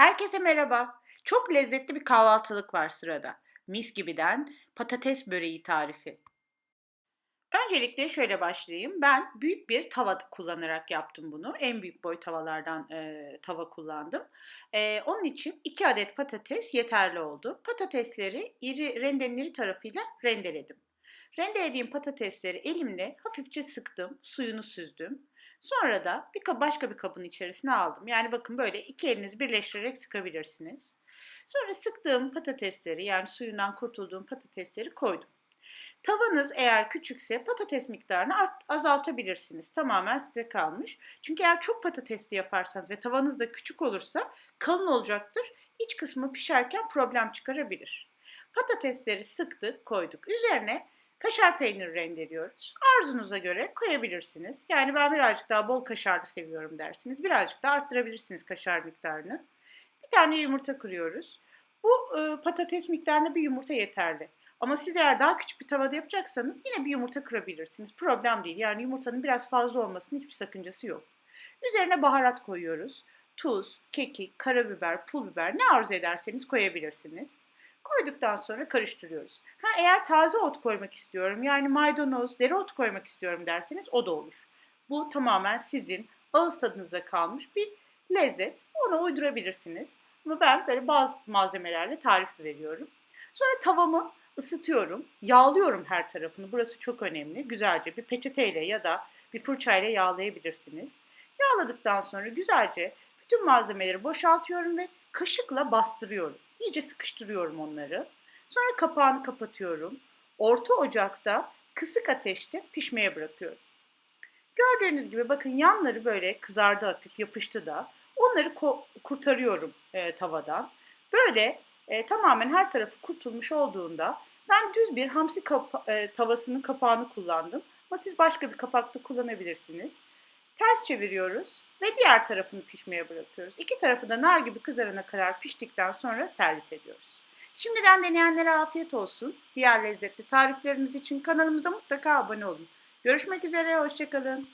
Herkese merhaba. Çok lezzetli bir kahvaltılık var sırada. Mis gibiden patates böreği tarifi. Öncelikle şöyle başlayayım. Ben büyük bir tava kullanarak yaptım bunu. En büyük boy tavalardan e, tava kullandım. E, onun için 2 adet patates yeterli oldu. Patatesleri iri rendenin iri tarafıyla rendeledim. Rendelediğim patatesleri elimle hafifçe sıktım, suyunu süzdüm. Sonra da bir başka bir kabın içerisine aldım. Yani bakın böyle iki eliniz birleştirerek sıkabilirsiniz. Sonra sıktığım patatesleri yani suyundan kurtulduğum patatesleri koydum. Tavanız eğer küçükse patates miktarını art- azaltabilirsiniz. Tamamen size kalmış. Çünkü eğer çok patatesli yaparsanız ve tavanız da küçük olursa kalın olacaktır. İç kısmı pişerken problem çıkarabilir. Patatesleri sıktık, koyduk. Üzerine kaşar peyniri rendeliyoruz. Arzunuza göre koyabilirsiniz. Yani ben birazcık daha bol kaşarlı seviyorum dersiniz. Birazcık daha arttırabilirsiniz kaşar miktarını. Bir tane yumurta kırıyoruz. Bu e, patates miktarına bir yumurta yeterli. Ama siz eğer daha küçük bir tavada yapacaksanız yine bir yumurta kırabilirsiniz. Problem değil. Yani yumurtanın biraz fazla olmasının hiçbir sakıncası yok. Üzerine baharat koyuyoruz. Tuz, kekik, karabiber, pul biber ne arzu ederseniz koyabilirsiniz. Koyduktan sonra karıştırıyoruz. Ha eğer taze ot koymak istiyorum yani maydanoz, dereotu koymak istiyorum derseniz o da olur. Bu tamamen sizin ağız tadınıza kalmış bir lezzet. Ona uydurabilirsiniz. Ama ben böyle bazı malzemelerle tarif veriyorum. Sonra tavamı ısıtıyorum. Yağlıyorum her tarafını. Burası çok önemli. Güzelce bir peçeteyle ya da bir fırçayla yağlayabilirsiniz. Yağladıktan sonra güzelce bütün malzemeleri boşaltıyorum ve kaşıkla bastırıyorum. İyice sıkıştırıyorum onları. Sonra kapağını kapatıyorum. Orta ocakta kısık ateşte pişmeye bırakıyorum. Gördüğünüz gibi bakın yanları böyle kızardı hafif yapıştı da. Onları kurtarıyorum e, tavadan. Böyle e, tamamen her tarafı kurtulmuş olduğunda ben düz bir hamsi kapa- e, tavasının kapağını kullandım. Ama siz başka bir kapakta kullanabilirsiniz. Ters çeviriyoruz ve diğer tarafını pişmeye bırakıyoruz. İki tarafı da nar gibi kızarana kadar piştikten sonra servis ediyoruz. Şimdiden deneyenlere afiyet olsun. Diğer lezzetli tariflerimiz için kanalımıza mutlaka abone olun. Görüşmek üzere, hoşçakalın.